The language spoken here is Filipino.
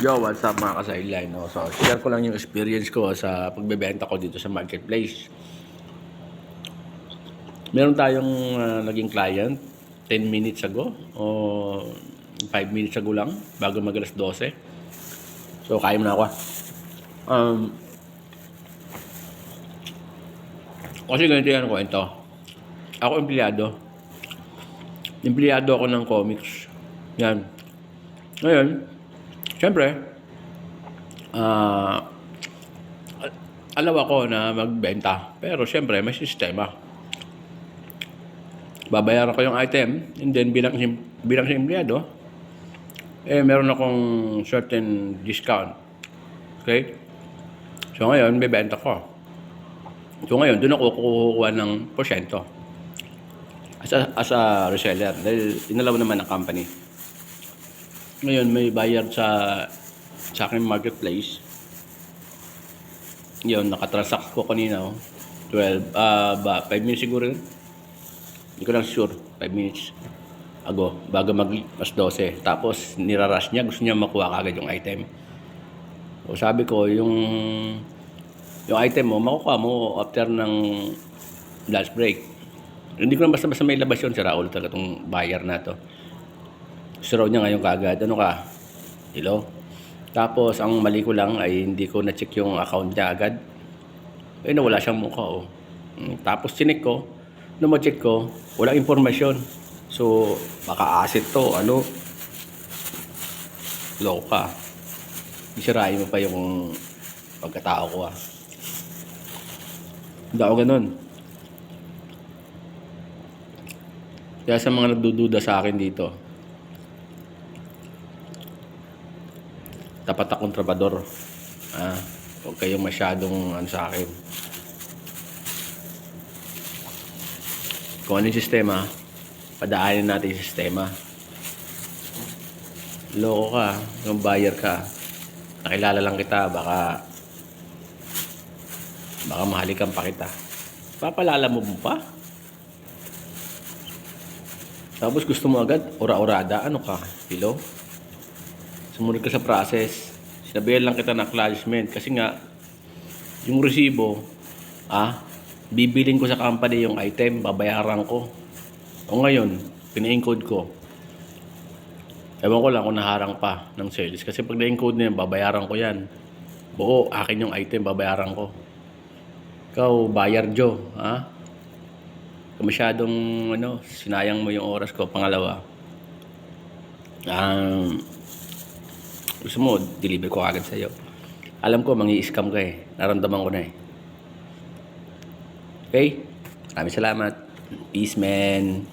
Yo, what's up mga ka-sideline? No? So, share ko lang yung experience ko sa pagbebenta ko dito sa marketplace. Meron tayong ah, naging client 10 minutes ago o 5 minutes ago lang bago mag alas 12. So, kaya mo na ako. ah. Um, kasi ganito yan kwento. Ako empleyado. Empleyado ako ng comics. Yan. Ngayon, Siyempre, ah alam ako na magbenta. Pero siyempre, may sistema. Babayaran ko yung item, and then bilang, bilang sa empleyado, eh, meron akong certain discount. Okay? So ngayon, bebenta ko. So ngayon, doon ako kukuha ng porsyento. As a, as a reseller. Dahil inalaw naman ng company. Ngayon, may bayar sa sa aking marketplace. Yun, nakatransact ko kanina. Oh. 12, ah, ba, 5 minutes siguro yun. Hindi ko lang sure. 5 minutes ago, bago mag mas 12. Tapos, nirarush niya. Gusto niya makuha kagad yung item. O sabi ko, yung yung item mo, makukuha mo after ng lunch break. Hindi ko na basta-basta may labas yun. Si Raul talaga itong buyer na to. Gusto raw niya ngayon kagad. Ano ka? Hello? Tapos, ang mali ko lang ay hindi ko na-check yung account niya agad. Eh, nawala siyang mukha, oh. Mm, Tapos, chinik ko. Nung ma-check ko, walang informasyon. So, baka asset to, ano? Loko ka. Isirain mo pa yung pagkatao ko, ah. Hindi ako ganun. Kaya sa mga nagdududa sa akin dito, tapat akong trabador. Ah, huwag kayong masyadong ano sa akin. Kung ano yung sistema, padaanin natin yung sistema. Loko ka, yung buyer ka. Nakilala lang kita, baka baka mahalikan pa kita. Papalala mo pa? Tapos gusto mo agad, ora-orada, ano ka, pilo? Sumunod ka sa process. Sinabihan lang kita ng acknowledgement kasi nga, yung resibo, ah, bibiling ko sa company yung item, babayaran ko. O ngayon, pina-encode ko. Ewan ko lang kung naharang pa ng sales. Kasi pag na-encode na yan, babayaran ko yan. Buo, akin yung item, babayaran ko. Ikaw, buyer Joe, ha? Masyadong, ano, sinayang mo yung oras ko. Pangalawa, um, gusto mo, deliver ko agad sa'yo. Alam ko, mangi-scam ka eh. Naramdaman ko na eh. Okay? Maraming salamat. Peace, man.